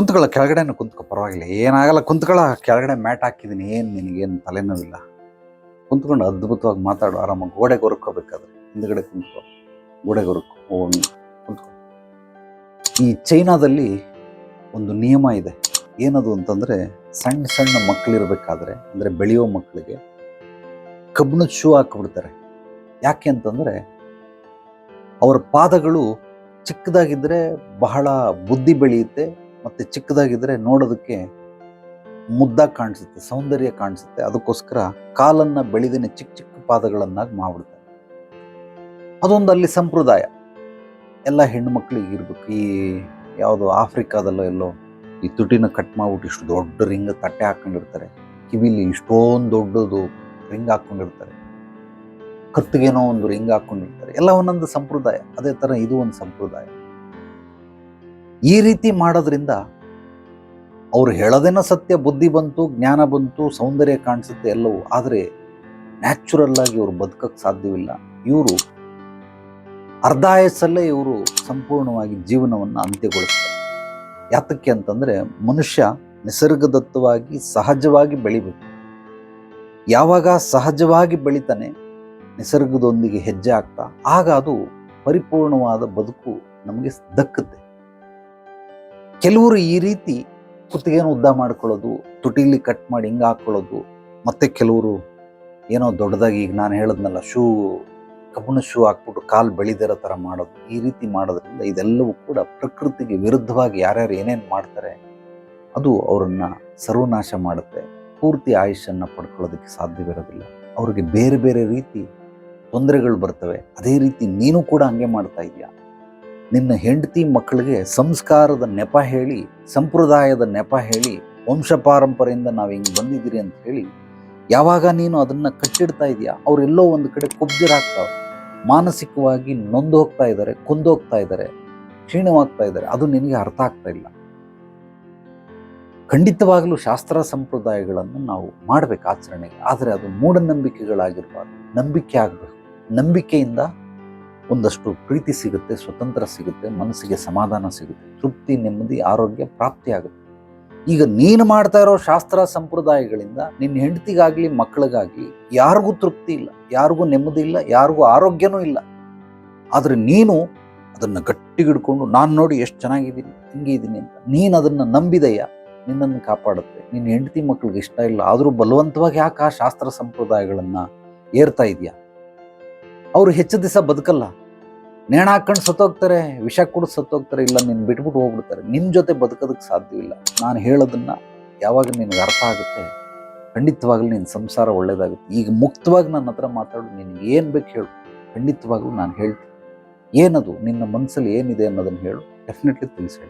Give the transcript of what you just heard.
ಕುಂತ್ಕೊಳ್ಳೋ ಕೆಳಗಡೆನೂ ಕುಂತ್ಕೊ, ಪರವಾಗಿಲ್ಲ. ಏನಾಗಲ್ಲ, ಕುಂತ್ಕೊಳ್ಳೋ ಕೆಳಗಡೆ ಮ್ಯಾಟ್ ಹಾಕಿದ್ದೀನಿ. ಏನು ನಿನಗೇನು ತಲೆನೋವಿಲ್ಲ? ಕುಂತ್ಕೊಂಡು ಅದ್ಭುತವಾಗಿ ಮಾತಾಡು, ಆರಾಮಾಗಿ. ಗೋಡೆಗೆ ಹೊರಕೋಬೇಕಾದ್ರೆ ಹಿಂದ್ಗಡೆ ಕುಂತ್ಕೊ. ಗೋಡೆಗೆ ಹೊರ್ಕೊ ಕುಂತ್ಕೊ. ಈ ಚೈನಾದಲ್ಲಿ ಒಂದು ನಿಯಮ ಇದೆ. ಏನದು ಅಂತಂದರೆ, ಸಣ್ಣ ಸಣ್ಣ ಮಕ್ಕಳಿರಬೇಕಾದ್ರೆ ಅಂದರೆ ಬೆಳೆಯೋ ಮಕ್ಕಳಿಗೆ ಕಬ್ಬಿಣದ ಶೂ ಹಾಕ್ಬಿಡ್ತಾರೆ. ಯಾಕೆ ಅಂತಂದರೆ, ಅವರ ಪಾದಗಳು ಚಿಕ್ಕದಾಗಿದ್ದರೆ ಬಹಳ ಬುದ್ಧಿ ಬೆಳೆಯುತ್ತೆ ಮತ್ತು ಚಿಕ್ಕದಾಗಿದ್ದರೆ ನೋಡೋದಕ್ಕೆ ಮುದ್ದಾಗಿ ಕಾಣಿಸುತ್ತೆ, ಸೌಂದರ್ಯ ಕಾಣಿಸುತ್ತೆ. ಅದಕ್ಕೋಸ್ಕರ ಕಾಲನ್ನು ಬೆಳೆದಿನ ಚಿಕ್ಕ ಚಿಕ್ಕ ಪಾದಗಳನ್ನಾಗಿ ಮಾಡ್ಬಿಡ್ತಾರೆ. ಅದೊಂದು ಅಲ್ಲಿ ಸಂಪ್ರದಾಯ. ಎಲ್ಲ ಹೆಣ್ಣು ಮಕ್ಕಳಿಗೆ ಇರ್ಬೇಕು. ಈ ಯಾವುದು ಆಫ್ರಿಕಾದಲ್ಲೋ ಎಲ್ಲೋ ಈ ತುಟಿನ ಕಟ್ ಮಾಡ್ಬಿಟ್ಟು ಇಷ್ಟು ದೊಡ್ಡ ರಿಂಗ್ ತಟ್ಟೆ ಹಾಕ್ಕೊಂಡಿರ್ತಾರೆ. ಕಿವಿಲಿ ಇಷ್ಟೊಂದು ದೊಡ್ಡದು ರಿಂಗ್ ಹಾಕ್ಕೊಂಡಿರ್ತಾರೆ. ಕತ್ತಿಗೆನೋ ಒಂದು ರಿಂಗ್ ಹಾಕ್ಕೊಂಡಿರ್ತಾರೆ. ಎಲ್ಲ ಒಂದೊಂದು ಸಂಪ್ರದಾಯ. ಅದೇ ಥರ ಇದು ಒಂದು ಸಂಪ್ರದಾಯ. ಈ ರೀತಿ ಮಾಡೋದ್ರಿಂದ ಅವ್ರು ಹೇಳೋದೇನೋ ಸತ್ಯ, ಬುದ್ಧಿ ಬಂತು, ಜ್ಞಾನ ಬಂತು, ಸೌಂದರ್ಯ ಕಾಣಿಸುತ್ತೆ ಎಲ್ಲವೂ. ಆದರೆ ನ್ಯಾಚುರಲ್ಲಾಗಿ ಇವರು ಬದುಕಕ್ಕೆ ಸಾಧ್ಯವಿಲ್ಲ. ಇವರು ಅರ್ಧಾಯಸ್ಸಲ್ಲೇ ಇವರು ಸಂಪೂರ್ಣವಾಗಿ ಜೀವನವನ್ನು ಅಂತ್ಯಗೊಳಿಸ್ತಾರೆ. ಯಾತಕ್ಕೆ ಅಂತಂದರೆ ಮನುಷ್ಯ ನಿಸರ್ಗದತ್ತವಾಗಿ ಸಹಜವಾಗಿ ಬೆಳಿಬೇಕು. ಯಾವಾಗ ಸಹಜವಾಗಿ ಬೆಳಿತಾನೆ ನಿಸರ್ಗದೊಂದಿಗೆ ಹೆಜ್ಜೆ ಆಗ್ತಾ ಆಗ ಅದು ಪರಿಪೂರ್ಣವಾದ ಬದುಕು ನಮಗೆ ದಕ್ಕುತ್ತೆ. ಕೆಲವರು ಈ ರೀತಿ ಕುತ್ತಿಗೆನ ಉದ್ದ ಮಾಡ್ಕೊಳ್ಳೋದು, ತುಟಿಲಿ ಕಟ್ ಮಾಡಿ ಹಿಂಗೆ ಹಾಕ್ಕೊಳ್ಳೋದು ಮತ್ತೆ ಕೆಲವರು ಏನೋ ದೊಡ್ಡದಾಗಿ ಈಗ ನಾನು ಹೇಳಿದ್ನಲ್ಲ, ಶೂ, ಕಬ್ಬಣ ಶೂ ಹಾಕ್ಬಿಟ್ಟು ಕಾಲು ಬೆಳೆದಿರೋ ಥರ ಮಾಡೋದು, ಈ ರೀತಿ ಮಾಡೋದ್ರಿಂದ ಇದೆಲ್ಲವೂ ಕೂಡ ಪ್ರಕೃತಿಗೆ ವಿರುದ್ಧವಾಗಿ ಯಾರ್ಯಾರು ಏನೇನು ಮಾಡ್ತಾರೆ, ಅದು ಅವರನ್ನು ಸರ್ವನಾಶ ಮಾಡುತ್ತೆ. ಪೂರ್ತಿ ಆಯುಷನ್ನು ಪಡ್ಕೊಳ್ಳೋದಕ್ಕೆ ಸಾಧ್ಯವಿರೋದಿಲ್ಲ. ಅವ್ರಿಗೆ ಬೇರೆ ಬೇರೆ ರೀತಿ ತೊಂದರೆಗಳು ಬರ್ತವೆ. ಅದೇ ರೀತಿ ನೀನು ಕೂಡ ಹಂಗೆ ಮಾಡ್ತಾ ಇದೀಯ ನಿನ್ನ ಹೆಂಡತಿ ಮಕ್ಕಳಿಗೆ ಸಂಸ್ಕಾರದ ನೆಪ ಹೇಳಿ, ಸಂಪ್ರದಾಯದ ನೆಪ ಹೇಳಿ ವಂಶ ಪಾರಂಪರೆಯಿಂದ ನಾವು ಹಿಂಗೆ ಬಂದಿದ್ದೀರಿ ಅಂತ ಹೇಳಿ, ಯಾವಾಗ ನೀನು ಅದನ್ನು ಕಟ್ಟಿಡ್ತಾ ಇದೆಯಾ? ಅವರೆಲ್ಲೋ ಒಂದು ಕಡೆ ಕೊಬ್ಬಿರಾಗ್ತಾವೆ ಮಾನಸಿಕವಾಗಿ ನೊಂದು ಹೋಗ್ತಾ ಇದ್ದಾರೆ ಕುಂದೋಗ್ತಾ ಇದ್ದಾರೆ ಕ್ಷೀಣವಾಗ್ತಾ ಇದ್ದಾರೆ ಅದು ನಿನಗೆ ಅರ್ಥ ಆಗ್ತಾ ಇಲ್ಲ. ಖಂಡಿತವಾಗಲೂ ಶಾಸ್ತ್ರ ಸಂಪ್ರದಾಯಗಳನ್ನು ನಾವು ಮಾಡಬೇಕು ಆಚರಣೆಗೆ, ಆದರೆ ಅದು ಮೂಢನಂಬಿಕೆಗಳಾಗಿರಬಾರ್ದು. ನಂಬಿಕೆ ಆಗಬೇಕು. ನಂಬಿಕೆಯಿಂದ ಒಂದಷ್ಟು ಪ್ರೀತಿ ಸಿಗುತ್ತೆ, ಸ್ವತಂತ್ರ ಸಿಗುತ್ತೆ, ಮನಸ್ಸಿಗೆ ಸಮಾಧಾನ ಸಿಗುತ್ತೆ, ತೃಪ್ತಿ, ನೆಮ್ಮದಿ, ಆರೋಗ್ಯ ಪ್ರಾಪ್ತಿ ಆಗುತ್ತೆ. ಈಗ ನೀನು ಮಾಡ್ತಾ ಇರೋ ಶಾಸ್ತ್ರ ಸಂಪ್ರದಾಯಗಳಿಂದ ನಿನ್ನ ಹೆಂಡತಿಗಾಗ್ಲಿ, ಮಕ್ಕಳಿಗಾಗಲಿ ಯಾರಿಗೂ ತೃಪ್ತಿ ಇಲ್ಲ, ಯಾರಿಗೂ ನೆಮ್ಮದಿ ಇಲ್ಲ, ಯಾರಿಗೂ ಆರೋಗ್ಯನೂ ಇಲ್ಲ. ಆದರೆ ನೀನು ಅದನ್ನು ಗಟ್ಟಿಗಿಡ್ಕೊಂಡು, ನಾನು ನೋಡಿ ಎಷ್ಟು ಚೆನ್ನಾಗಿದ್ದೀನಿ, ಹಿಂಗೆ ಇದ್ದೀನಿ ಅಂತ. ನೀನು ಅದನ್ನು ನಂಬಿದೆಯಾ? ನಿನ್ನನ್ನು ಕಾಪಾಡುತ್ತೆ. ನಿನ್ನ ಹೆಂಡತಿ ಮಕ್ಕಳಿಗೆ ಇಷ್ಟ ಇಲ್ಲ, ಆದರೂ ಬಲವಂತವಾಗಿ ಯಾಕೆ ಆ ಶಾಸ್ತ್ರ ಸಂಪ್ರದಾಯಗಳನ್ನು ಏರ್ತಾ ಇದೆಯಾ? ಅವರು ಹೆಚ್ಚು ದಿವಸ ಬದುಕಲ್ಲ. ನೇಣ ಹಾಕೊಂಡು ಸತ್ತೋಗ್ತಾರೆ ವಿಷ ಕುಡಿದು ಸತ್ತೋಗ್ತಾರೆ, ಇಲ್ಲ ನೀನು ಬಿಟ್ಬಿಟ್ಟು ಹೋಗ್ಬಿಡ್ತಾರೆ. ನಿನ್ನ ಜೊತೆ ಬದುಕೋದಕ್ಕೆ ಸಾಧ್ಯವಿಲ್ಲ. ನಾನು ಹೇಳೋದನ್ನು ಯಾವಾಗ ನಿನಗೆ ಅರ್ಥ ಆಗುತ್ತೆ, ಖಂಡಿತವಾಗ್ಲೂ ನಿನ್ನ ಸಂಸಾರ ಒಳ್ಳೇದಾಗುತ್ತೆ. ಈಗ ಮುಕ್ತವಾಗಿ ನನ್ನ ಹತ್ರ ಮಾತಾಡು, ನಿನಗೆ ಏನು ಬೇಕು ಹೇಳು. ಖಂಡಿತವಾಗ್ಲೂ ನಾನು ಹೇಳ್ತೀನಿ. ಏನದು, ನಿನ್ನ ಮನಸ್ಸಲ್ಲಿ ಏನಿದೆ ಅನ್ನೋದನ್ನು ಹೇಳು. ಡೆಫಿನೆಟ್ಲಿ ತಿಳಿಸಿ